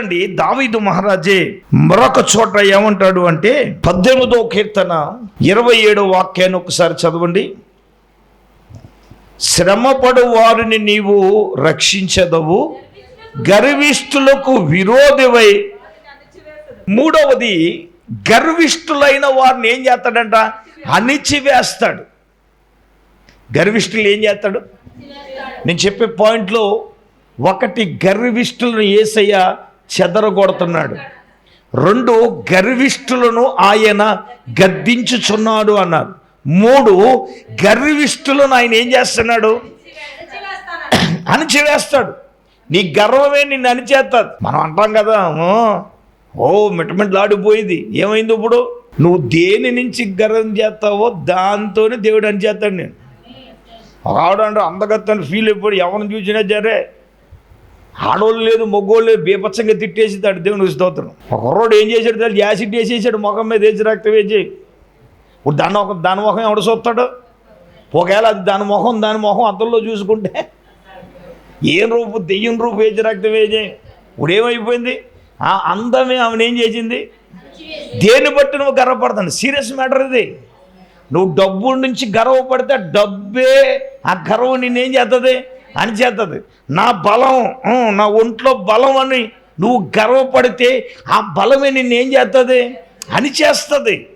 చూడండి దావీదు మహారాజే మరొక చోట ఏమంటాడు అంటే పద్దెనిమిదో కీర్తన ఇరవై ఏడో వాక్యాన్ని ఒకసారి చదవండి. శ్రమపడు వారిని నీవు రక్షించదవు గర్విష్ఠులకు విరోధివై. మూడవది గర్విష్ఠులైన వారిని ఏం చేస్తాడంట? అణిచివేస్తాడు. గర్విష్ఠులు ఏం చేస్తాడు? నేను చెప్పే పాయింట్లో ఒకటి గర్విష్ఠులను ఏసయ్య చెదరగొడుతున్నాడు. రెండు గర్విష్ఠులను ఆయన గద్దించుచున్నాడు అన్నారు మూడు గర్విష్ఠులను ఆయన ఏం చేస్తున్నాడు? అణిచివేస్తాడు. నీ గర్వమే నిన్ను అణిచేస్తుంది మనం అంటాం కదా "ఓ, మిటమిటలాడిపోయింది. ఏమైంది ఇప్పుడు? నువ్వు దేని నుంచి గర్వం చేస్తావో దాంతోనే దేవుడు అణిచేస్తాడు నేను. రావడంటే అందగత్తని ఫీల్ అయిపోయి ఎవరిని చూసినా సరే ఆడోళ్ళు లేదు మొగ్గోళ్ళు లేదు బీపచ్చంగా తిట్టేసి దాడు దేవుని స్తోత్రం ఒక రోడ్డు ఏం చేశాడు తల్లి? యాసిడ్ వేసేసాడు ముఖం మీద వేసి రక్తం వేసి ఇప్పుడు దాని ఒక దాని ముఖం ఎవడ చూస్తాడు? ఒకవేళ అది దాని ముఖం దాని ముఖం అద్దంలో చూసుకుంటే ఏం రూపు? దెయ్యం రూపు వేసి రక్తం వేసి ఇప్పుడు ఏమైపోయింది? ఆ అందమే ఆమెను ఏం చేసింది? దేన్ని బట్టి నువ్వు గర్వపడతాను సీరియస్ మ్యాటర్ ఇది. నువ్వు డబ్బు నుంచి గర్వపడితే డబ్బే ఆ గర్వం నిన్నేం చేస్తుంది అని చేస్తుంది నా బలం నా ఒంట్లో బలం అని నువ్వు గర్వపడితే ఆ బలమే నిన్నేం చేస్తుంది అని చేస్తుంది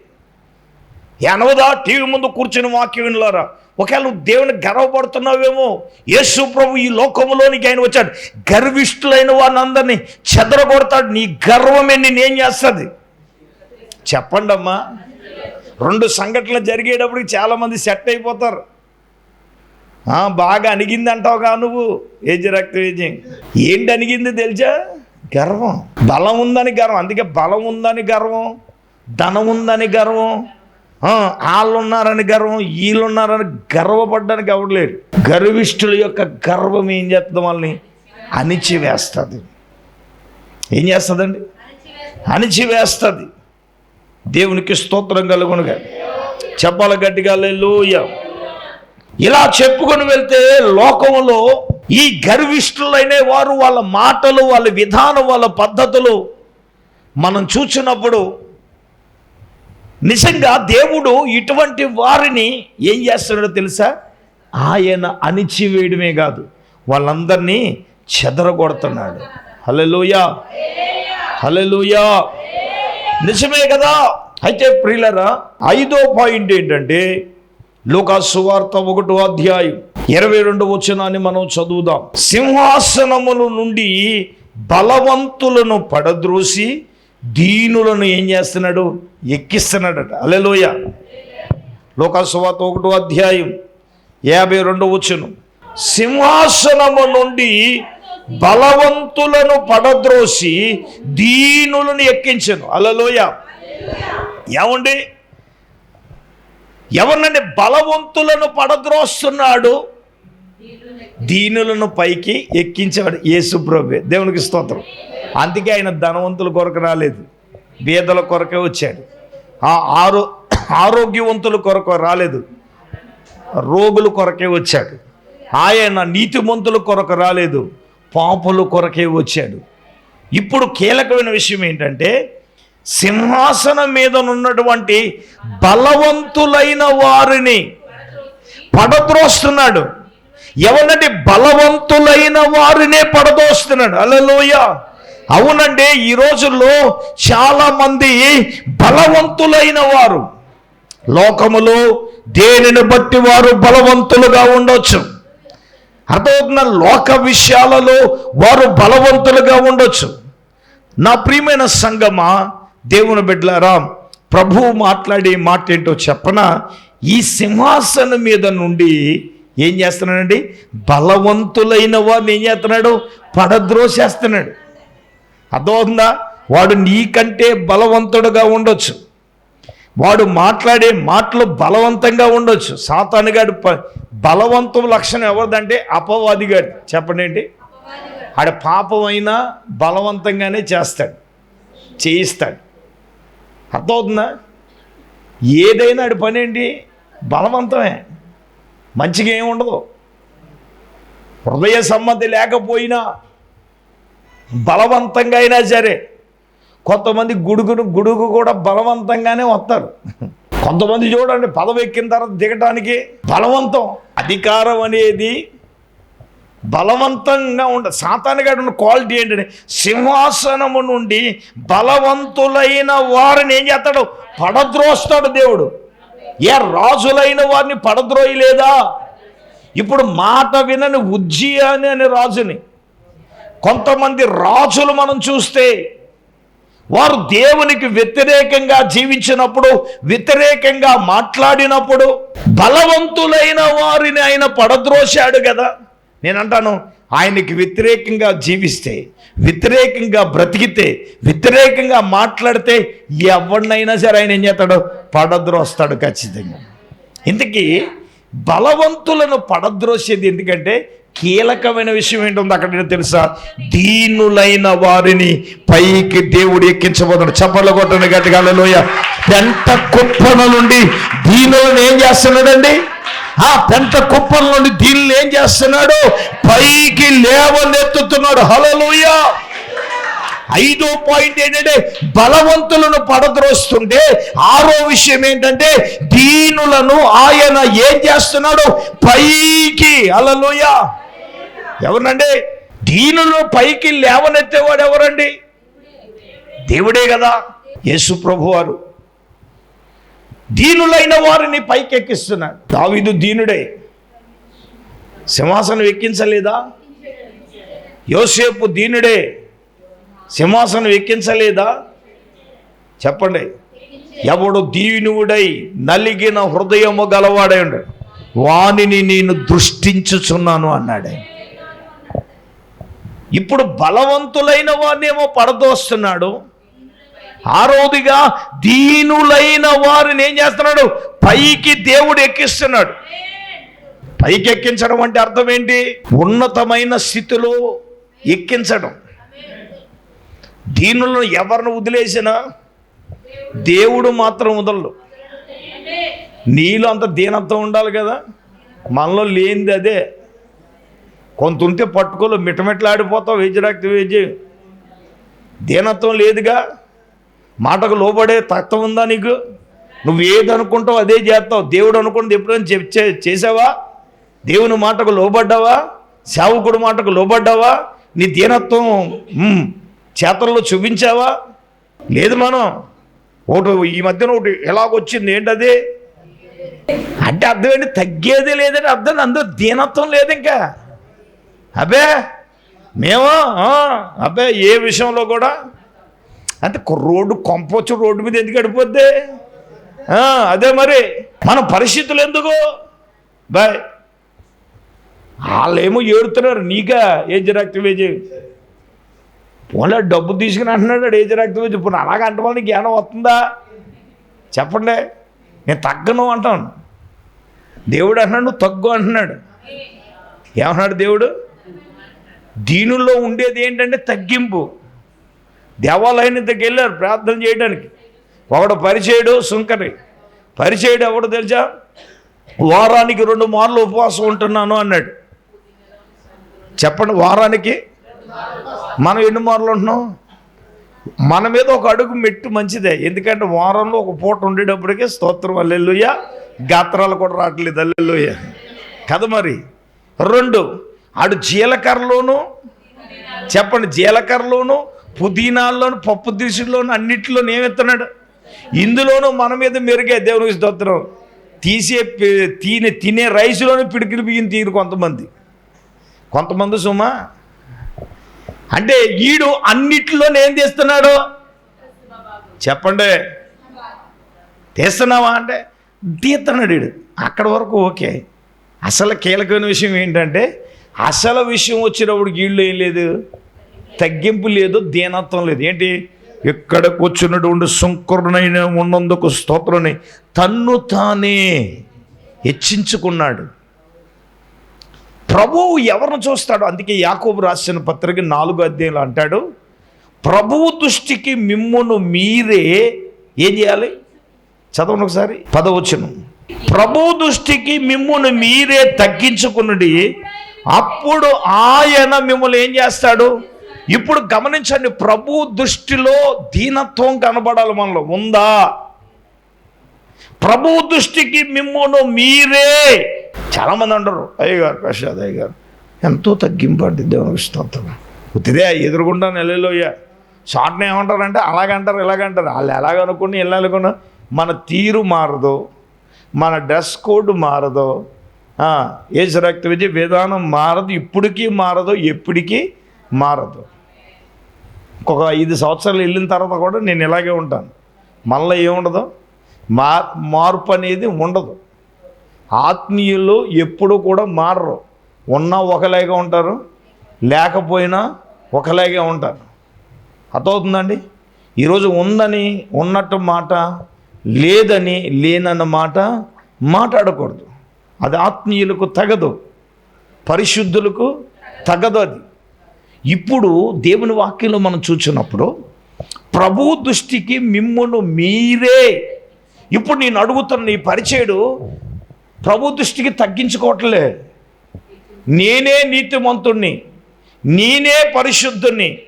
ఎనవదా టీవీ ముందు కూర్చుని వాక్యం వినలారా? ఒకవేళ నువ్వు దేవుని గర్వపడుతున్నావేమో యేసు ప్రభు ఈ లోకంలోనికి ఆయన వచ్చాడు. గర్విష్ఠులైన వారిని అందరినీ చెదరగొడతాడు. నీ గర్వమే నిన్నేం చేస్తుంది? చెప్పండమ్మా. రెండు సంఘటనలు జరిగేటప్పటికి చాలామంది సెట్ అయిపోతారు. బాగా అణిగింది అంటావుగా నువ్వు. ఏజ్ రక్త ఏజింగ్. ఏంటి అణిగింది తెలుసా? గర్వం. బలం ఉందని గర్వం. అందుకే బలం ఉందని గర్వం ధనం ఉందని గర్వం వాళ్ళు ఉన్నారని గర్వం వీళ్ళు ఉన్నారని గర్వపడ్డానికి ఎవడలేడు గర్విష్ఠుల యొక్క గర్వం ఏం చేస్తుంది వాళ్ళని అణిచివేస్తుంది. ఏం చేస్తుందండి? అణిచివేస్తుంది. దేవునికి స్తోత్రం కలుగునుగా చెప్పాలి గట్టిగా లేలోయ ఇలా చెప్పుకొని వెళ్తే లోకంలో ఈ గర్విష్ఠులైన వారు వాళ్ళ మాటలు వాళ్ళ విధానం వాళ్ళ పద్ధతులు మనం చూసినప్పుడు నిజంగా దేవుడు ఇటువంటి వారిని ఏం చేస్తున్నాడో తెలుసా? ఆయన అణిచివేయడమే కాదు వాళ్ళందరినీ చెదరగొడుతున్నాడు. హల్లెలూయా! హల్లెలూయా! నిజమే కదా? అయితే ప్రియులరా ఐదో పాయింట్ ఏంటంటే లోకా సువార్త ఒకటో అధ్యాయం ఇరవై రెండు వచనాన్ని మనం చదువుదాం. సింహాసనముల నుండి బలవంతులను పడద్రోసి దీనులను ఏం చేస్తున్నాడు? ఎక్కిస్తున్నాడట. అలెలోయ లోకా సువార్త ఒకటో అధ్యాయం యాభై రెండు వచనం. సింహాసనము నుండి బలవంతులను పడద్రోసి దీనులను ఎక్కించను. అలలోయ ఏమండి? ఎవరినండి బలవంతులను పడద్రోస్తున్నాడు? దీనులను పైకి ఎక్కించేవాడు యేసుప్రభే దేవునికి స్తోత్రం. అందుకే ఆయన ధనవంతుల కొరకు రాలేదు. బీదల కొరకే వచ్చాడు. ఆ ఆరో ఆరోగ్యవంతుల కొరకు రాలేదు. రోగుల కొరకే వచ్చాడు. ఆయన నీతిమంతుల కొరకు రాలేదు. పాపుల కొరకే వచ్చాడు. ఇప్పుడు కీలకమైన విషయం ఏంటంటే సింహాసనం మీద ఉన్నటువంటి బలవంతులైన వారిని పడద్రోస్తున్నాడు. ఎవరంటే బలవంతులైన వారినే పడదోస్తున్నాడు అలలోయ అవునండి ఈ రోజుల్లో చాలా మంది బలవంతులైన వారు. లోకములో దేనిని బట్టి వారు బలవంతులుగా ఉండొచ్చు? అర్థమవుతున్న లోక విషయాలలో వారు బలవంతులుగా ఉండొచ్చు. నా ప్రియమైన సంగమా దేవుని బిడ్డలారా ప్రభువు మాట్లాడే మాట ఏంటో చెప్పన? ఈ సింహాసనం మీద నుండి ఏం చేస్తున్నాడండి? బలవంతులైన వారిని ఏం చేస్తున్నాడు? పడద్రోసేస్తున్నాడు. అర్థమవుతుందా? వాడు నీకంటే బలవంతుడుగా ఉండొచ్చు. వాడు మాట్లాడే మాటలు బలవంతంగా ఉండొచ్చు. సాతానుగాడు బలవంతం లక్షణం ఎవరిదంటే అపవాదిగాడు చెప్పండి ఏంటి? ఆడ పాపమైనా బలవంతంగానే చేస్తాడు. చేయిస్తాడు. అర్థమవుతుందా ఏదైనా ఆడి పని ఏంటి బలవంతమే. మంచిగా ఏమి ఉండదు. హృదయ సమ్మతి లేకపోయినా బలవంతంగా అయినా సరే కొంతమంది గుడుగును గుడుగు కూడా బలవంతంగానే వస్తారు. కొంతమంది చూడండి పదవి ఎక్కిన తర్వాత దిగటానికి బలవంతం. అధికారం అనేది బలవంతంగా ఉండ సాతానగాడు ఉన్న క్వాలిటీ ఏంటంటే సింహాసనము నుండి బలవంతులైన వారిని ఏం చేస్తాడు? పడద్రోస్తాడు దేవుడు. ఏ రాజులైన వారిని పడద్రోయలేదా? ఇప్పుడు మాట వినని ఉజ్జియాని అనే రాజుని. కొంతమంది రాజులు మనం చూస్తే వారు దేవునికి వ్యతిరేకంగా జీవించినప్పుడు వ్యతిరేకంగా మాట్లాడినప్పుడు బలవంతులైన వారిని ఆయన పడద్రోశాడు కదా. నేను అంటాను ఆయనకి వ్యతిరేకంగా జీవిస్తే వ్యతిరేకంగా బ్రతికితే వ్యతిరేకంగా మాట్లాడితే ఎవరినైనా సరే ఆయన ఏం చేస్తాడు? పడద్రోస్తాడు ఖచ్చితంగా. ఇంతకీ బలవంతులను పడద్రోసేది ఎందుకంటే కీలకమైన విషయం ఏంటో అక్కడ తెలుసా? దీనులైన వారిని పైకి దేవుడు ఎక్కించబోతాడు చప్పట్లు కొట్టండి గట్టిగా లోయ పెంట కుప్పల నుండి దీనులను ఏం చేస్తున్నాడండి? ఆ పెంట కుప్పల నుండి దీనిని ఏం చేస్తున్నాడు? పైకి లేవనెత్తుతున్నాడు. హలలోయ ఐదో పాయింట్ ఏంటంటే బలవంతులను పడద్రోస్తుంటే ఆరో విషయం ఏంటంటే దీనులను ఆయన ఏం చేస్తున్నాడు? పైకి. అలలోయ ఎవరినండి దీనులు పైకి లేవనెత్తేవాడు ఎవరండి? దేవుడే కదా. యేసు ప్రభు వారు దీనులైన వారిని పైకెక్కిస్తున్నాడు. దావిదు దీనుడే. సింహాసనం ఎక్కించలేదా? యోసేపు దీనుడే. సింహాసనం ఎక్కించలేదా? చెప్పండి. ఎవడు దీనుడై నలిగిన హృదయము గలవాడై ఉండడు వానిని నేను దృష్టించుచున్నాను అన్నాడే ఇప్పుడు బలవంతులైన వారినేమో పడదోస్తున్నాడు. ఆరోదిగా దీనులైన వారిని ఏం చేస్తున్నాడు? పైకి దేవుడు ఎక్కిస్తున్నాడు. పైకి ఎక్కించడం అంటే అర్థం ఏంటి? ఉన్నతమైన స్థితిలో ఎక్కించడం. దీనులను ఎవరిని వదిలేసినా దేవుడు మాత్రం వదలడు. నీలో అంత దీనత్వం ఉండాలి కదా? మనలో లేనిది అదే. కొంత ఉంటే పట్టుకోలు మిటమిటలాడిపోతావు వేజిరాక్తి వేజి దీనత్వం లేదుగా? మాటకు లోబడే తత్వం ఉందా నీకు? నువ్వు ఏది అనుకుంటావు అదే చేస్తావు. దేవుడు అనుకున్నది ఎప్పుడైనా చెప్ చే- చేసావా? దేవుని మాటకు లోబడ్డావా? సేవకుడు మాటకు లోబడ్డావా? నీ దీనత్వం చేతల్లో చూపించావా? లేదు మనం ఒకటి ఈ మధ్యన ఒకటి ఎలాగొచ్చింది? ఏంటది? అంటే అర్థం ఏంటి తగ్గేది లేదని అర్థం అందరూ దీనత్వం లేదు ఇంకా. అబ్బే మేము అబ్బే ఏ విషయంలో కూడా అంటే రోడ్డు కొంపొచ్చు రోడ్డు మీద ఎందుకు గడిపోద్ది? అదే మరి. మన పరిస్థితులు ఎందుకు? బాయ్ వాళ్ళేమో ఏడుతున్నారు నీకా? ఏజ్ రక్తవేజీ పోలే డబ్బు తీసుకుని అంటున్నాడు ఏజ్ రక్తవేజీ ఇప్పుడు అలాగ అంటే వాళ్ళకి జ్ఞానం వస్తుందా? చెప్పండి. నేను తగ్గను అంటాను. దేవుడు అంటున్నాడు నువ్వు తగ్గు అంటున్నాడు. ఏమన్నాడు దేవుడు? దీనిలో ఉండేది ఏంటంటే తగ్గింపు. దేవాలయం దగ్గరికి వెళ్ళారు ప్రార్థన చేయడానికి. ఒకడు పరిచయుడు సుంకరి. పరిచయుడు ఎవడు తెలుసా? వారానికి రెండు మార్లు ఉపవాసం ఉంటున్నాను అన్నాడు. చెప్పండి వారానికి? మనం ఎన్ని మార్లు ఉంటున్నాం? మన మీద ఒక అడుగు మెట్టు మంచిదే. ఎందుకంటే వారంలో ఒక పూట ఉండేటప్పటికే స్తోత్రం అల్లెల్లుయ్య గాత్రాలు కూడా రావట్లేదు అల్లెల్లుయ్య కదా మరి? రెండు ఆడు జీలకర్రలోను చెప్పండి జీలకర్రలోను పుదీనాల్లోను పప్పు దినుసుల్లోను అన్నిటిలోనూ ఏమెత్తున్నాడు? ఇందులోనూ మన మీద మెరుగే దేవునికి స్తోత్రం. తీసే తినే తినే రైస్లోనూ పిడికిలు బియ్యం తీరు కొంతమంది. కొంతమంది సుమా? అంటే ఈడు అన్నిటిలో ఏం తీస్తున్నాడు? చెప్పండి. తీస్తున్నావా అంటే? తీస్తున్నాడు వీడు అక్కడ వరకు ఓకే. అసలు కీలకమైన విషయం ఏంటంటే అసలు విషయం వచ్చినప్పుడు గీళ్ళు ఏం లేదు. తగ్గింపు లేదు దీనత్వం లేదు. ఏంటి? ఎక్కడ కూర్చున్నటువంటి శంకరునైన ఉన్నందుకు స్తోత్రుని తన్ను తానే హెచ్చించుకున్నాడు. ప్రభువు ఎవరిని చూస్తాడు అందుకే యాకోబు రాసిన పత్రిక నాలుగు అధ్యాయంలో అంటాడు ప్రభువు దృష్టికి మిమ్మును మీరే ఏం చేయాలి? చదవండి ఒకసారి. పదవచ్చును ప్రభువు దృష్టికి మిమ్మును మీరే తగ్గించుకున్నది అప్పుడు ఆయన మిమ్మల్ని ఏం చేస్తాడు? ఇప్పుడు గమనించండి ప్రభు దృష్టిలో దీనత్వం కనబడాలి మనలో. ఉందా? ప్రభు దృష్టికి మిమ్మను మీరే. చాలామంది అంటారు అయ్యగారు ప్రసాద్ అయ్యగారు ఎంతో తగ్గింపండి దేవుని స్తోత్రం. ఉత్తిదే ఎదురుగుండా నెలలోయ షార్ట్ని ఏమంటారంటే అలాగంటారు ఇలాగంటారు. వాళ్ళు ఎలాగనుకుని వెళ్ళాలనుకున్నా మన తీరు మారదు మన డ్రెస్ కోడ్ మారదు ఏజ్ రక్త విద్య విధానం మారదు ఇప్పటికీ మారదు ఎప్పటికీ మారదు. ఒక ఐదు సంవత్సరాలు వెళ్ళిన తర్వాత కూడా నేను ఇలాగే ఉంటాను. మళ్ళీ ఏముండదు? మా మార్పు అనేది ఉండదు. ఆత్మీయులు ఎప్పుడూ కూడా మారరు. ఉన్నా ఒకలాగే ఉంటారు. లేకపోయినా ఒకలాగే ఉంటారు. అర్థమవుతుందండి? ఈరోజు ఉందని ఉన్నట్టు మాట లేదని లేనన్న మాట మాట్లాడకూడదు. అది ఆత్మీయులకు తగదు. పరిశుద్ధులకు తగదు అది. ఇప్పుడు దేవుని వాక్యంలో మనం చూసినప్పుడు ప్రభు దృష్టికి మిమ్మును మీరే. ఇప్పుడు నేను అడుగుతున్న నీ పరిచయుడు ప్రభు దృష్టికి తగ్గించుకోవట్లే. నేనే నీతిమంతుణ్ణి నేనే పరిశుద్ధుణ్ణి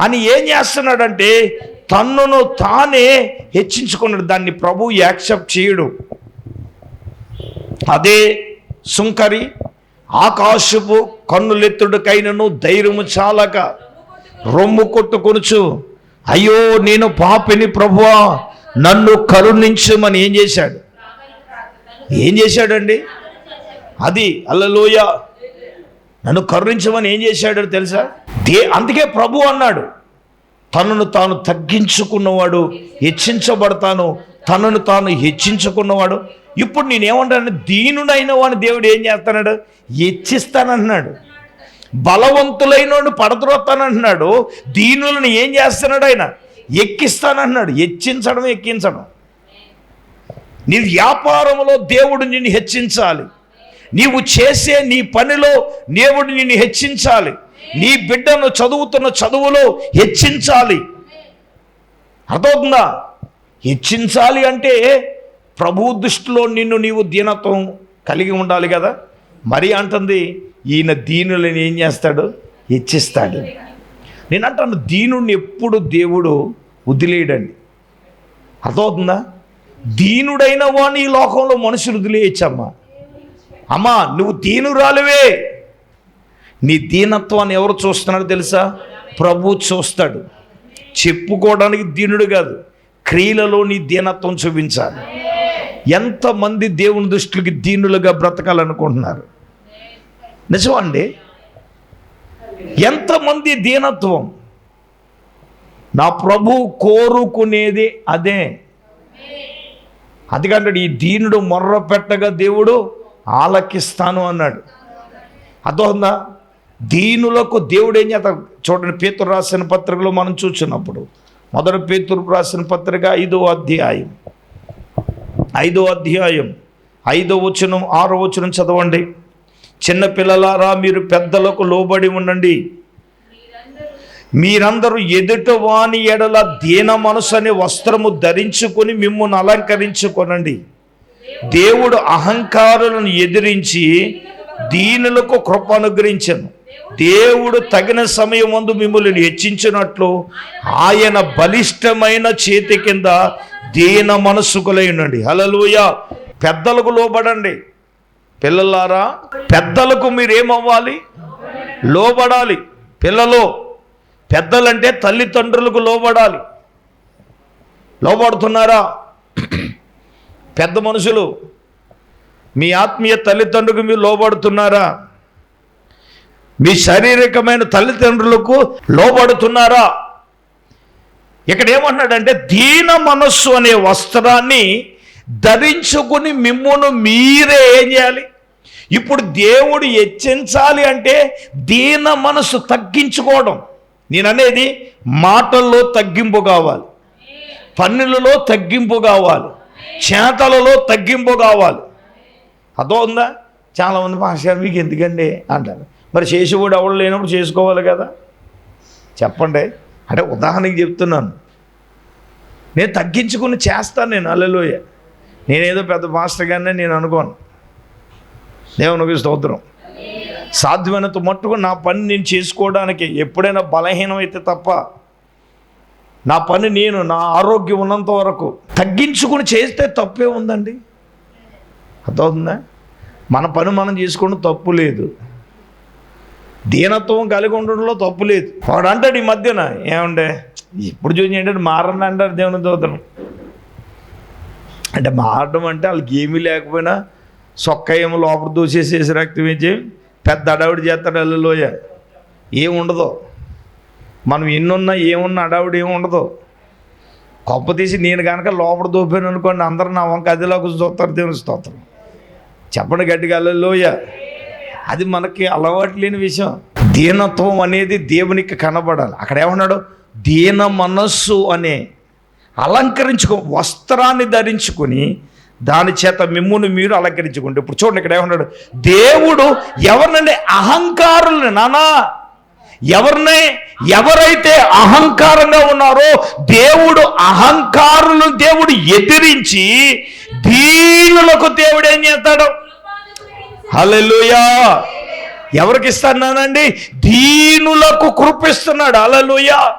అని ఏం చేస్తున్నాడంటే తన్నును తానే హెచ్చించుకున్నాడు. దాన్ని ప్రభు యాక్సెప్ట్ చేయడు. అదే సుంకరి ఆకాశపు కన్నులెత్తుడికైనను ధైర్యము చాలక రొమ్ము కొట్టుకొనుచు అయ్యో నేను పాపిని ప్రభువా నన్ను కరుణించమని ఏం చేశాడు? ఏం చేశాడండి? అది అల్లలోయ నన్ను కరుణించమని ఏం చేశాడో తెలుసా? దే అందుకే ప్రభు అన్నాడు తనను తాను తగ్గించుకున్నవాడు హెచ్చించబడతాను తనను తాను హెచ్చించుకున్నవాడు. ఇప్పుడు నేనేమంటాను దీనుడైన వాడిని దేవుడు ఏం చేస్తాడు? హెచ్చిస్తానంటున్నాడు బలవంతులైన పడద్రోస్తానంటున్నాడు దీనులను ఏం చేస్తున్నాడు ఆయన? ఎక్కిస్తానంటున్నాడు హెచ్చించడం ఎక్కించడం. నీ వ్యాపారంలో దేవుడు నిన్ను హెచ్చించాలి. నీవు చేసే నీ పనిలో దేవుడు నిన్ను హెచ్చించాలి. నీ బిడ్డను చదువుతున్న చదువులో హెచ్చించాలి. అర్థమవుతుందా? హెచ్చించాలి అంటే ప్రభు దృష్టిలో నిన్ను నీవు దీనత్వం కలిగి ఉండాలి కదా. మరి అంటుంది ఈయన దీనులను ఏం చేస్తాడు? హెచ్చిస్తాడు. నేను అంటాను దీనుడిని ఎప్పుడు దేవుడు వదిలేయడండి. అర్థమవుతుందా? దీనుడైన వాడిని ఈ లోకంలో మనుషులు వదిలేయచ్చమ్మా. అమ్మా నువ్వు దీనురాలువే. నీ దీనత్వాన్ని ఎవరు చూస్తున్నారో తెలుసా? ప్రభు చూస్తాడు. చెప్పుకోవడానికి దీనుడు కాదు. క్రియలలో నీ దీనత్వం చూపించాలి. ఎంతమంది దేవుని దృష్టికి దీనులుగా బ్రతకాలనుకుంటున్నారు? నిజమండి? ఎంతమంది దీనత్వం? నా ప్రభు కోరుకునేది అదే. అందుకంటే ఈ దీనుడు మొర్ర పెట్టగా దేవుడు ఆలకిస్తాను అన్నాడు. అర్థమవుతుందా? దీనులకు దేవుడు ఏం చేస్తాడు? చూడండి పేతురు రాసిన పత్రికలో మనం చూసినప్పుడు మొదటి పేతురు రాసిన పత్రిక ఐదో అధ్యాయం. ఐదో అధ్యాయం. ఐదో వచనం ఆరో వచనం చదవండి. చిన్న పిల్లలారా మీరు పెద్దలకు లోబడి ఉండండి. మీరందరూ ఎదుట వాని ఎడల దీన మనసు అనే వస్త్రము ధరించుకొని మిమ్మల్ని అలంకరించుకొనండి. దేవుడు అహంకారులను ఎదిరించి దీనులకు కృప అనుగ్రహించను. దేవుడు తగిన సమయం ముందు మిమ్మల్ని హెచ్చించినట్లు ఆయన బలిష్టమైన చేతి కింద దీన మనస్సుకులై ఉండండి. హలలుయ పెద్దలకు లోబడండి. పిల్లలారా పెద్దలకు మీరేమవ్వాలి? లోబడాలి. పిల్లలు పెద్దలంటే తల్లిదండ్రులకు లోబడాలి. లోబడుతున్నారా? పెద్ద మనుషులు మీ ఆత్మీయ తల్లిదండ్రులకు మీరు లోబడుతున్నారా? మీ శారీరకమైన తల్లిదండ్రులకు లోబడుతున్నారా? ఇక్కడ ఏమన్నాడంటే దీన మనస్సు అనే వస్త్రాన్ని ధరించుకుని మిమ్మును మీరే ఏం చేయాలి? ఇప్పుడు దేవుడు హెచ్చించాలి అంటే దీన మనసు తగ్గించుకోవడం. నేను అనేది మాటల్లో తగ్గింపు కావాలి. పన్నులలో తగ్గింపు కావాలి. చేతలలో తగ్గింపు కావాలి. అదో ఉందా? చాలామంది భాష మీకు ఎందుకండి? అంటారు. మరి చేసేవాడు ఎవరు లేనప్పుడు చేసుకోవాలి కదా? చెప్పండి. అంటే ఉదాహరణకి చెప్తున్నాను. నేను తగ్గించుకుని చేస్తాను నేను. అల్లెలోయ నేనేదో పెద్ద మాస్టర్ గానే నేను అనుకోను. దేవునికి స్తోత్రం. సాధ్యమైనంత మట్టుకు నా పని నేను చేసుకోవడానికి ఎప్పుడైనా బలహీనం అయితే తప్ప నా పని నేను నా ఆరోగ్యం ఉన్నంత వరకు తగ్గించుకుని చేస్తే తప్పే ఉందండి. అర్థమవుతుందా? మన పని మనం చేసుకోవడం తప్పు లేదు. దీనత్వం కలిగి ఉండడంలో తప్పు లేదు. వాడు అంటాడు ఈ మధ్యన ఏమండే ఇప్పుడు చూసి ఏంటంటే మారని అంటారు దేవుని దోతను అంటే మారడం అంటే వాళ్ళకి ఏమీ లేకపోయినా సొక్క ఏమో లోపల దూసేసేసి రక్తం ఇచ్చి పెద్ద అడావిడి చేస్తాడు అల్లులోయ. ఏముండదు మనం ఎన్నున్నా ఏమున్నా అడావిడి ఏముండదు ఉండదు. కొప్ప తీసి నేను కనుక లోపల దూపాను అనుకోండి అందరూ నా వంక అదిలోకి చూస్తారు దేవుని స్తోత్రం. చెప్పండి గట్టిగా అల్లులోయ. అది మనకి అలవాటు లేని విషయం. దీనత్వం అనేది దేవునికి కనబడాలి. అక్కడ ఏమన్నాడు? దీన మనస్సు అనే అలంకరించుకో వస్త్రాన్ని ధరించుకొని దాని చేత మిమ్మును మీరు అలంకరించుకుంటే ఇప్పుడు చూడండి ఇక్కడ ఏమన్నాడు? దేవుడు ఎవరినండి అహంకారుల్ని నానా ఎవరిని ఎవరైతే అహంకారంగా ఉన్నారో దేవుడు అహంకారులను దేవుడు ఎదిరించి దీనులకు దేవుడు ఏం చేస్తాడు? హల్లెలూయా. ఎవరికి ఇస్తున్నానండి దీనులకు కృపిస్తున్నాడు. అలలుయా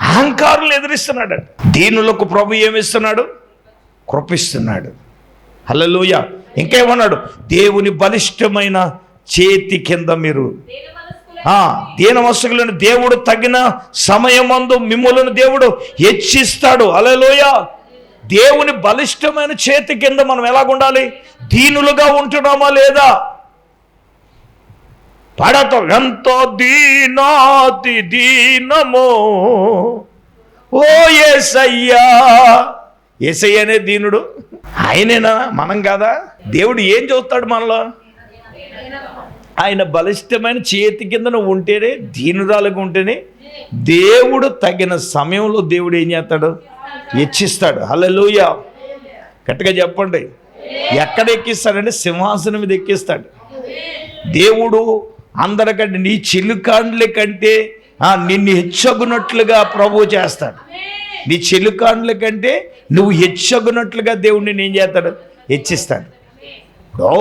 అహంకారులు ఎదిరిస్తున్నాడు. దీనులకు ప్రభు ఏమిస్తున్నాడు కృపిస్తున్నాడు. హల్లెలూయా. ఇంకేమన్నాడు? దేవుని బలిష్టమైన చేతి కింద మీరు. దీన వస్తువులను దేవుడు తగిన సమయమందు మిమ్మలను దేవుడు హెచ్చిస్తాడు. అలలోయ దేవుని బలిష్టమైన చేతి కింద మనం ఎలాగుండాలి దీనులుగా ఉంటున్నామా లేదా? పడతాం ఎంతో దీనాతి దీనమో. ఓ ఏసయ్యా! ఏసయ్య అనే దీనుడు. ఆయనేనా? మనం కాదా? దేవుడు ఏం చూస్తాడు మనలో? ఆయన బలిష్టమైన చేతి కింద నువ్వు ఉంటేనే దీనురాలుగా ఉంటేనే దేవుడు తగిన సమయంలో దేవుడు ఏం చేస్తాడు? హెచ్చిస్తాడు హల్లెలూయ. గట్టిగా చెప్పండి. ఎక్కడ ఎక్కిస్తాడంటే సింహాసనం మీద ఎక్కిస్తాడు. దేవుడు అందరికంటే నీ చెల్లుకాండ్ల కంటే నిన్ను హెచ్చగునట్లుగా ప్రభు చేస్తాడు. నీ చెల్లుకాండ్ల కంటే నువ్వు హెచ్చగునట్లుగా దేవుడిని ఏం చేస్తాడు? హెచ్చిస్తాడు. ఓ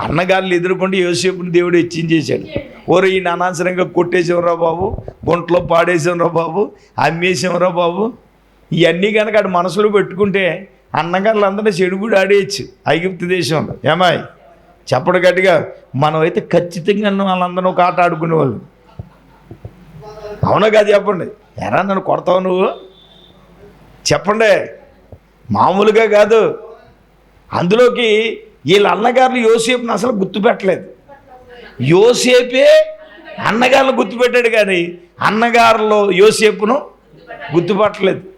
అన్నగారులు ఎదుర్కొంటే యోసేపుని దేవుడు హెచ్చించేశాడు. ఓరే ఈయన అనవసరంగా కొట్టేసాంరా బాబు గుంటలో పాడేసాంరా బాబు అమ్మేసాంరా బాబు ఇవన్నీ కనుక అటు మనసులో పెట్టుకుంటే అన్నగారులు అందరూ చెడుగుడు ఆడేయచ్చు. ఐగుప్తు దేశంలో ఏమాయ్ చెప్పడు గట్టిగా మనం అయితే ఖచ్చితంగా వాళ్ళందరూ ఒక ఆట ఆడుకునేవాళ్ళు. అవునా కాదు చెప్పండి. ఎరా నన్ను కొడతావు నువ్వు? చెప్పండి. మామూలుగా కాదు. అందులోకి వీళ్ళ అన్నగారులు యోసేపుని అసలు గుర్తుపెట్టలేదు. యోసేపే అన్నగారులు గుర్తుపెట్టాడు కానీ అన్నగారులో యోసేపును గుర్తుపట్టలేదు.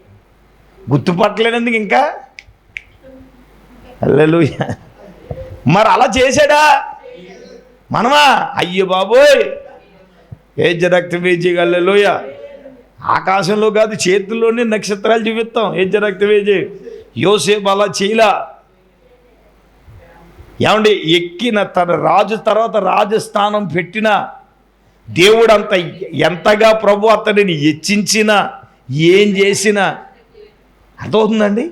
గుర్తుపట్టలేనందుకు ఇంకా? అల్లెలు మరి అలా చేశాడా? మనమా? అయ్యో బాబోయ్. ఏజ్ రక్త వేజీ గల్లెలోయ ఆకాశంలో కాదు చేతుల్లోనే నక్షత్రాలు చూపిస్తాం. ఏజ్ రక్త వేజీ యోసేపు అలా చేయలా. ఏమండి ఎక్కిన తన రాజు తర్వాత రాజస్థానం పెట్టిన దేవుడు అంత ఎంతగా ప్రభు అతడిని హెచ్చించినా ఏం చేసినా అర్థమవుతుందండి?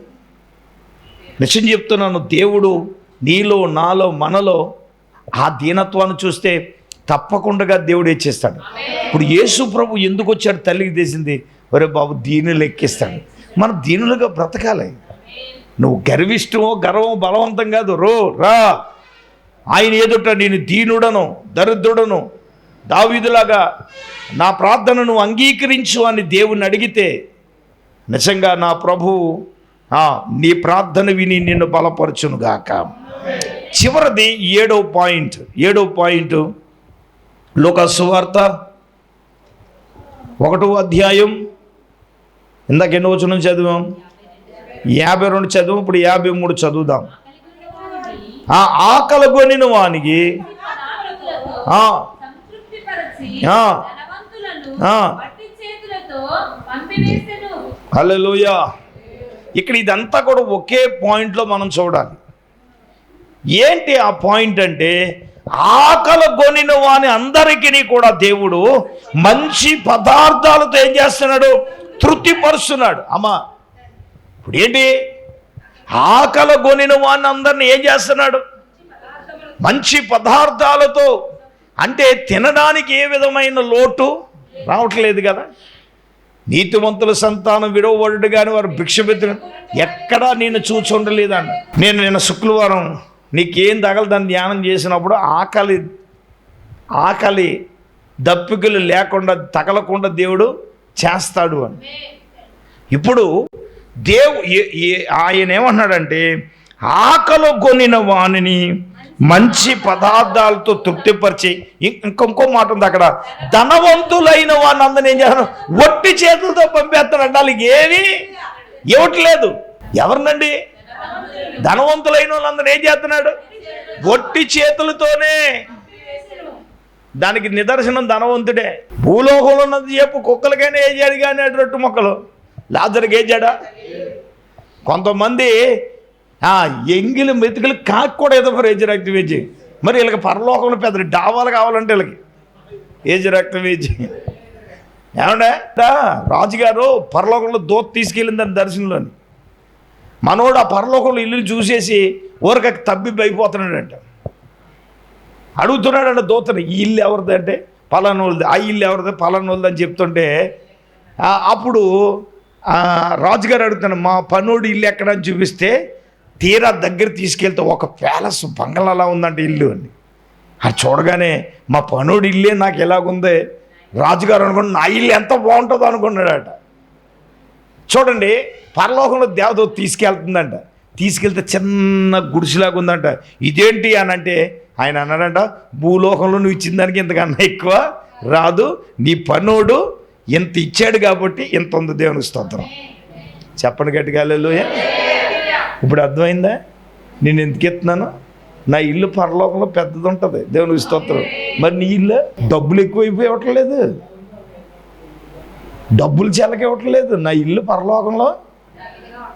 నిజం చెప్తున్నాను దేవుడు నీలో నాలో మనలో ఆ దీనత్వాన్ని చూస్తే తప్పకుండా దేవుడు ఇచ్చేస్తాడు ఇప్పుడు యేసు ప్రభు ఎందుకు వచ్చాడు తల్లికి తీసింది ఒరే బాబు దీనులు ఎక్కిస్తాడు. మనం దీనులుగా బ్రతకాలి. నువ్వు గర్విష్టమో గర్వం బలవంతం కాదు. రో రా. ఆయన ఎదుట నేను దీనుడను దరిద్రుడను దావీదులాగా నా ప్రార్థనను అంగీకరించు అని దేవుని అడిగితే నిజంగా నా ప్రభువు ఆ, నీ ప్రార్థన విని నిన్ను బలపరచును గాక చివరిది ఏడో పాయింట్. ఏడో పాయింట్. లోక సువార్త ఒకటో అధ్యాయం. ఇందాక ఎన్నో వచనం చదివాం? యాభై రెండు చదువు ఇప్పుడు యాభై మూడు చదువుదాం. ఆ ఆకలి కొనిన వానికి ఆ, సంతృప్తిపరచి ఆ. ఇక్కడ ఇదంతా కూడా ఒకే పాయింట్లో మనం చూడాలి. ఏంటి ఆ పాయింట్ అంటే ఆకలి కొనిన వాని అందరికీ కూడా దేవుడు మంచి పదార్థాలతో ఏం చేస్తున్నాడు? తృప్తిపరుస్తున్నాడు. అమ్మా ఇప్పుడు ఏంటి? ఆకలి కొనిన వాని అందరిని ఏం చేస్తున్నాడు? మంచి పదార్థాలతో అంటే తినడానికి ఏ విధమైన లోటు రావట్లేదు కదా? నీతివంతుల సంతానం విడవబడు కానీ వారు భిక్షపెత్తిన ఎక్కడా నేను చూచుండలేదన్న నేను నిన్న శుక్రవారం నీకేం తగలదని ధ్యానం చేసినప్పుడు ఆకలి ఆకలి దప్పికలు లేకుండా తగలకుండా దేవుడు చేస్తాడు అని. ఇప్పుడు దేవు ఏ- ఆయన ఏమన్నాడంటే ఆకలి కొనిన వాణిని మంచి పదార్థాలతో తృప్తిపరిచి ఇంకొంకో మాట ఉంది అక్కడ. ధనవంతులైన వాడిని ఏం చేస్తాను ఒట్టి చేతులతో పంపేస్తాడంట వాళ్ళకి ఏమీ ఇవ్వట్లేదు ఎవరినండి? ధనవంతులైన వాళ్ళందరూ ఏం చేస్తున్నాడు? ఒట్టి చేతులతోనే దానికి నిదర్శనం ధనవంతుడే. భూలోకంలో ఉన్నది చెప్పు కుక్కలకైనా చేయడు కానీ అటు మొక్కలు. లాజర్కి వేసాడా కొంతమంది ఎంగిలి మెతుకులు కాకు కూడా ఏదో మరి యాక్టివేజ్ రక్తం వేసి మరి వీళ్ళకి పరలోకంలో పెద్ద డాబాలు కావాలంటే వీళ్ళకి. ఏజర్ రక్తం ఏమంటే రాజుగారు పరలోకంలో దోత తీసుకెళ్ళిందని దర్శనంలోని. మనోడు ఆ పరలోకంలో ఇల్లుని చూసేసి ఊరక తబ్బి అయిపోతున్నాడంట. అడుగుతున్నాడంట దూతని ఈ ఇల్లు ఎవరిది? అంటే పలానోళ్ళది. ఆ ఇల్లు ఎవరిది? పలానోళ్ళది అని చెప్తుంటే అప్పుడు రాజుగారు అడుగుతాను మా పనుడు ఇల్లు ఎక్కడ? అని చూపిస్తే తీరా దగ్గర తీసుకెళ్తే ఒక ప్యాలెస్ బంగళాలా ఉందంట ఇల్లు అని. అది చూడగానే మా పనుడు ఇల్లే నాకు ఎలాగుందే? రాజుగారు అనుకుని నా ఇల్లు ఎంత బాగుంటుందో అనుకున్నాడట. చూడండి పరలోకంలో దేవదో తీసుకెళ్తుందంట. తీసుకెళ్తే చిన్న గుడిసెలాగా ఉందంట ఇదేంటి అని అంటే ఆయన అన్నాడంట భూలోకంలో నువ్వు ఇచ్చిన దానికి ఇంతకన్నా ఎక్కువ రాదు. నీ పనోడు ఇంత ఇచ్చాడు కాబట్టి ఇంత ఉంది దేవునికి స్తోత్రం. చెప్పండి గట్టిగా లేదు ఇప్పుడు అర్థమైందా? నేను ఎందుకు ఎత్తున్నాను నా ఇల్లు పరలోకంలో పెద్దది ఉంటుంది. దేవునికి స్తోత్రం. మరి నీ ఇల్లు డబ్బులు ఎక్కువైపోయి ఇవ్వట్లేదు డబ్బులు చెలకివ్వట్లేదు నా ఇల్లు పరలోకంలో.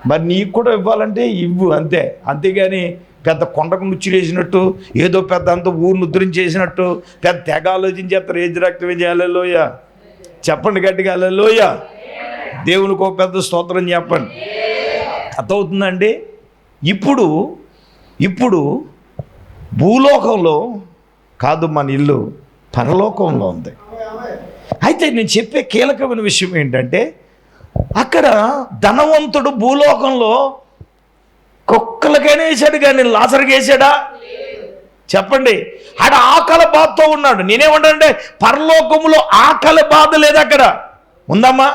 మరి నీకు కూడా ఇవ్వాలంటే ఇవ్వు అంతే. అంతేగాని పెద్ద కొండకు ముచ్చిరేసినట్టు ఏదో పెద్ద అంత ఊరు ఉద్ధరించేసినట్టు పెద్ద తెగ ఆలోచించేస్తారు ఏజ్ రక్తం చేయాలి లోయ చెప్పండి గట్టిగా లోయ దేవునికి ఒక పెద్ద స్తోత్రం చెప్పండి. అర్థమవుతుందండి ఇప్పుడు ఇప్పుడు భూలోకంలో కాదు మన ఇల్లు పరలోకంలో ఉంది. అయితే నేను చెప్పే కీలకమైన విషయం ఏంటంటే అక్కడ ధనవంతుడు భూలోకంలో కుక్కలకైనా వేసాడు కానీ లాసరికి వేసాడా? చెప్పండి. ఆడ ఆకలి బాధతో ఉన్నాడు. నేనేమంటానంటే పరలోకములో ఆకలి బాధ లేదు అక్కడ. ఉందమ్మా?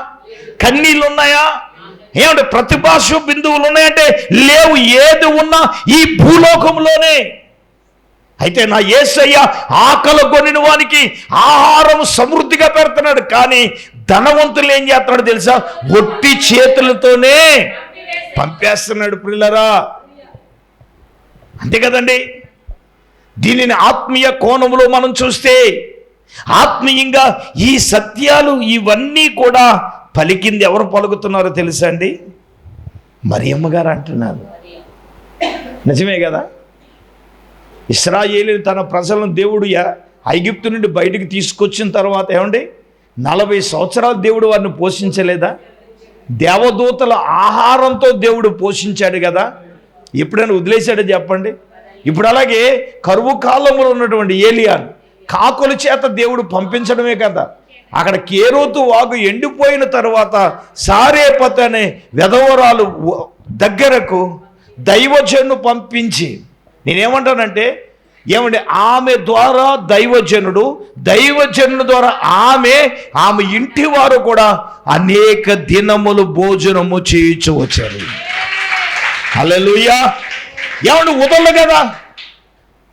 కన్నీళ్ళు ఉన్నాయా ఏమంటే ప్రతిభాష బిందువులు ఉన్నాయంటే లేవు ఏది ఉన్నా ఈ భూలోకంలోనే. అయితే నా ఏసయ్య ఆకలి కొనిన వానికి ఆహారం సమృద్ధిగా పెడుతున్నాడు కానీ ధనవంతులు ఏం చేస్తున్నాడు తెలుసా? ఒట్టి చేతులతోనే పంపేస్తున్నాడు పిల్లరా అంతే కదండి. దీనిని ఆత్మీయ కోణంలో మనం చూస్తే ఆత్మీయంగా ఈ సత్యాలు ఇవన్నీ కూడా పలికింది ఎవరు పలుకుతున్నారో తెలుసా అండి? మరియమ్మ గారు అంటున్నారు. నిజమే కదా? ఇస్రాయేలు తన ప్రజలను దేవుడు యా- నుండి బయటకు తీసుకొచ్చిన తర్వాత ఏమండి? నలభై సంవత్సరాలు దేవుడు వారిని పోషించలేదా? దేవదూతల ఆహారంతో దేవుడు పోషించాడు కదా? ఎప్పుడైనా వదిలేశాడో చెప్పండి? ఇప్పుడు అలాగే కరువు కాలంలో ఉన్నటువంటి ఏలియాన్ కాకుల చేత దేవుడు పంపించడమే కదా? అక్కడ కేరోతు వాగు ఎండిపోయిన తర్వాత సారేపత అనే వెధవరాలు దగ్గరకు దైవజను పంపించి నేనేమంటానంటే ఏమండి ఆమె ద్వారా దైవజనుడు దైవజనుడు ద్వారా ఆమె ఆమె ఇంటి వారు కూడా అనేక దినములు భోజనము చేయించు వచ్చారు. హల్లెలూయా! ఏమండి వదలదు కదా?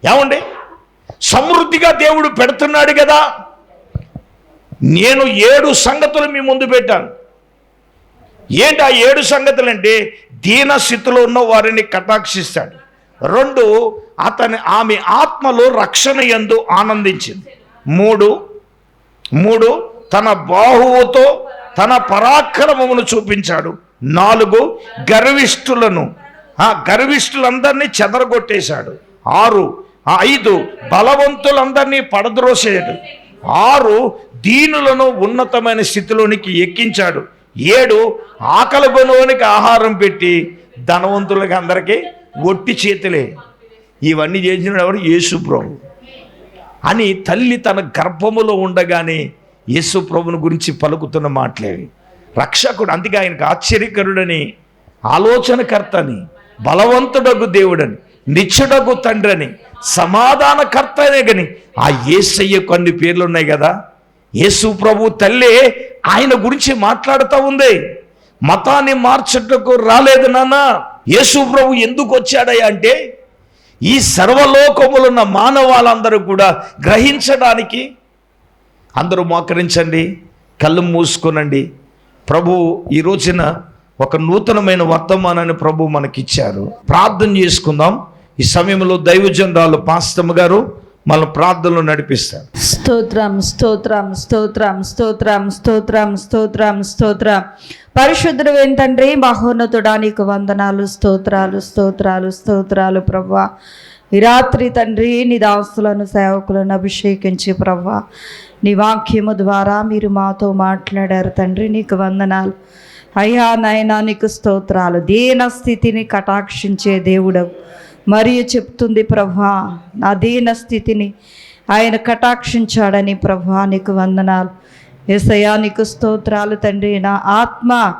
ఏమండి సమృద్ధిగా దేవుడు పెడుతున్నాడు కదా? నేను ఏడు సంగతులు మీ ముందు పెట్టాను. ఏంటి ఆ ఏడు సంగతులు అంటే దీన స్థితిలో ఉన్న వారిని కటాక్షిస్తాడు. రెండు అతని ఆమె ఆత్మలో రక్షణ ఎందు ఆనందించింది. మూడు మూడు తన బాహువుతో తన పరాక్రమమును చూపించాడు. నాలుగు గర్విష్ఠులను ఆ గర్విష్ఠులందరినీ చెదరగొట్టేశాడు. ఆరు ఐదు బలవంతులందరినీ పడద్రోసేయడు. ఆరు దీనులను ఉన్నతమైన స్థితిలోనికి ఎక్కించాడు. ఏడు ఆకలి కొనుగోనికి ఆహారం పెట్టి ధనవంతులకి అందరికీ ఒట్టి చేతులే. ఇవన్నీ చేసిన ఎవరు? యేసుప్రభు అని తల్లి తన గర్భములో ఉండగానే యేసు ప్రభుని గురించి పలుకుతున్న మాటలేవి రక్షకుడు అందుకే ఆయనకు ఆశ్చర్యకరుడని ఆలోచనకర్తని బలవంతుడగు దేవుడని నిత్యుడగు తండ్రని సమాధానకర్తనే గని ఆ యేసయ్య కొన్ని పేర్లు ఉన్నాయి కదా. యేసు ప్రభు తల్లి ఆయన గురించి మాట్లాడుతూ ఉంది. మతాన్ని మార్చటకు రాలేదు నాన్న. యేసు ప్రభు ఎందుకు వచ్చాడయ్యా అంటే ఈ సర్వలోకములున్న మానవాళ్ళందరూ కూడా గ్రహించడానికి అందరూ మోకరించండి కళ్ళు మూసుకోనండి. ప్రభు ఈ రోజున ఒక నూతనమైన వర్తమానాన్ని ప్రభు మనకిచ్చారు. ప్రార్థన చేసుకుందాం. ఈ సమయంలో దైవజనరాలు పాస్తమ్మ గారు మన ప్రార్థనలు నడిపిస్తాడు స్తోత్రం స్తోత్రం స్తోత్రం స్తోత్రం స్తోత్రం స్తోత్రం స్తోత్రం. పరిశుద్ధుడు ఏంటండ్రి మహోన్నతుడా నీకు వందనాలు స్తోత్రాలు స్తోత్రాలు స్తోత్రాలు ప్రభా ఈ రాత్రి తండ్రి నీ దాసులను సేవకులను అభిషేకించి ప్రవ్వా. నీ వాక్యము ద్వారా మీరు మాతో మాట్లాడారు తండ్రి నీకు వందనాలు. అయ్యా నాయనా నీకు స్తోత్రాలు. దీన స్థితిని కటాక్షించే దేవుడవు. మరియు చెప్తుంది ప్రభా నా దీన స్థితిని ఆయన కటాక్షించాడని ప్రభా నీకు వందనాలు. ఏసయా నీకు స్తోత్రాలు తండ్రి. నా ఆత్మ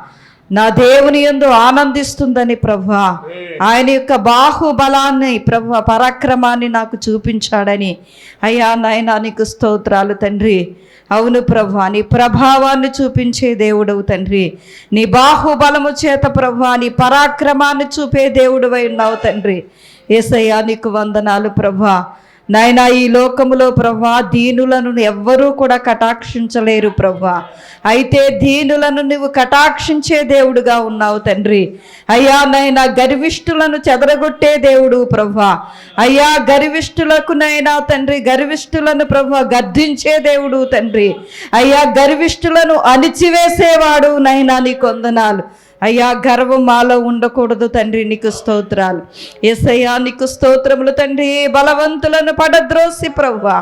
నా దేవుని యందు ఆనందిస్తుందని ప్రభా. ఆయన యొక్క బాహుబలాన్ని ప్రభా పరాక్రమాన్ని నాకు చూపించాడని. అయ్యా నాయనా నీకు స్తోత్రాలు తండ్రి. అవును ప్రభా నీ ప్రభావాన్ని చూపించే దేవుడవు తండ్రి. నీ బాహుబలము చేత ప్రభా నీ పరాక్రమాన్ని చూపే దేవుడువై ఉన్నావు తండ్రి. ఏసయ్యా నీకు వందనాలు ప్రభా. నాయనా ఈ లోకములో ప్రభా దీనులను ఎవ్వరూ కూడా కటాక్షించలేరు ప్రభా. అయితే దీనులను నువ్వు కటాక్షించే దేవుడుగా ఉన్నావు తండ్రి. అయ్యా నైనా గర్విష్ఠులను చెదరగొట్టే దేవుడు ప్రభా. అయ్యా గర్విష్ఠులకు నైనా తండ్రి గర్విష్ఠులను ప్రభా గర్దించే దేవుడు తండ్రి. అయ్యా గర్విష్ఠులను అణిచివేసేవాడు నైనా నీ కొందనాలు. అయ్యా గర్వం మాలో ఉండకూడదు తండ్రి నీకు స్తోత్రాలు. ఎస్ఐయా నీకు స్తోత్రములు తండ్రి బలవంతులను పడద్రోసి ప్రవ్వా.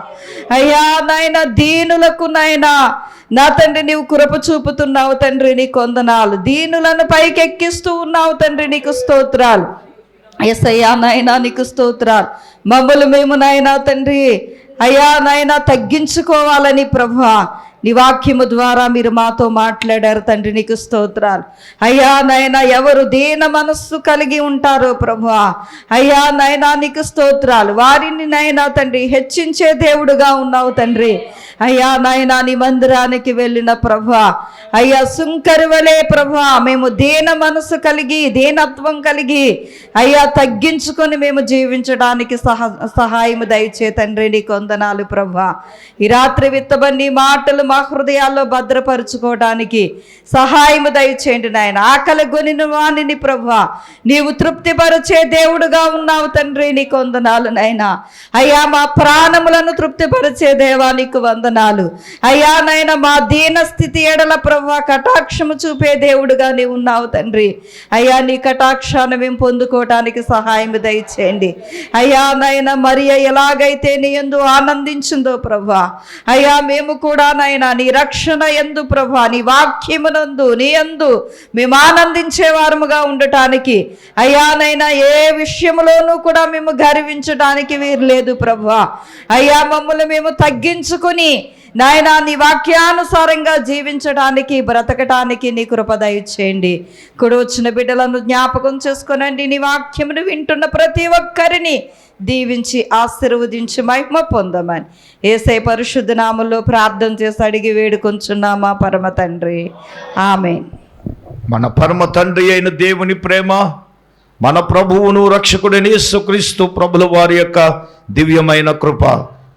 అయ్యా నాయన దీనులకు నాయనా నా తండ్రి నీవు కృప చూపుతున్నావు తండ్రి నీ కొందనాలు దీనులను పైకెక్కిస్తూ ఉన్నావు తండ్రి నీకు స్తోత్రాలు. ఎస్సయ్యా నాయనా నీకు స్తోత్రాలు. మమ్మల్ని మేము నాయనా తండ్రి అయ్యా నాయన తగ్గించుకోవాలని ప్రభా నీ వాక్యము ద్వారా మీరు మాతో మాట్లాడారు తండ్రి నీకు స్తోత్రాలు. అయ్యా నాయన ఎవరు దీన మనస్సు కలిగి ఉంటారో ప్రభు అయ్యా నాయనా నీకు స్తోత్రాలు. వారిని నాయనా తండ్రి హెచ్చించే దేవుడుగా ఉన్నావు తండ్రి. అయ్యా నాయనా నీ మందిరానికి వెళ్ళిన ప్రభు అయ్యా సుంకరువలే ప్రభు మేము దీన మనసు కలిగి దీనత్వం కలిగి అయ్యా తగ్గించుకొని మేము జీవించడానికి సహ సహాయము దయచే తండ్రి నీ కొందనాలు ప్రభు ఈ రాత్రి విత్తబడి మాటలు మా హృదయాల్లో భద్రపరుచుకోవడానికి సహాయము దయచేయండి నాయన. ఆకలి గొనిన వాణిని ప్రభా నీవు తృప్తిపరిచే దేవుడుగా ఉన్నావు తండ్రి నీ కొందనాలు నాయనా. అయ్యా మా ప్రాణములను తృప్తిపరిచే దేవా నీకు వందనాలు. అయ్యా నాయన మా దీన స్థితి ఎడల ప్రభా కటాక్షము చూపే దేవుడుగా నీవు ఉన్నావు తండ్రి. అయ్యా నీ కటాక్షాన్ని మేము పొందుకోవటానికి సహాయం దయచేయండి. అయ్యా నాయన మరియ ఎలాగైతే నీ ఎందు ఆనందించిందో ప్రభా అయ్యా మేము కూడా నాయన నీ రక్షణ ఎందు ప్రభా నీ వాక్యమునందు నీ ఎందు మేము ఆనందించే వారముగా ఉండటానికి. అయ్యా నైనా ఏ విషయంలోనూ కూడా మేము గర్వించడానికి వీరు లేదు ప్రభా. అయ్యా మమ్మల్ని మేము తగ్గించుకొని నాయనా నీ వాక్యానుసారంగా జీవించడానికి బ్రతకటానికి నీ కృపదయ చేయండి కుడి వచ్చిన బిడ్డలను జ్ఞాపకం చేసుకునండి. నీ వాక్యమును వింటున్న ప్రతి ఒక్కరిని దీవించి ఆశీర్వదించి మహిమ పొందమని. ఏసై పరిశుద్ధ నామంలో ప్రార్థన చేసి అడిగి వేడుకొంచున్నామా పరమ తండ్రి. ఆమె మన పరమ తండ్రి అయిన దేవుని ప్రేమ మన ప్రభువును రక్షకుడిని యేసుక్రీస్తు ప్రభుల వారి యొక్క దివ్యమైన కృప.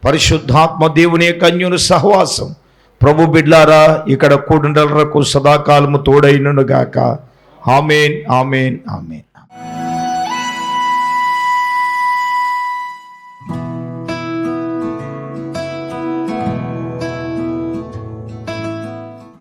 పరిశుద్ధాత్మ దేవుని యొక్క అన్యుని సహవాసం. ప్రభు బిడ్లారా ఇక్కడ కూడుండలకు సదాకాలము తోడైనను గాక. Amen amen amen.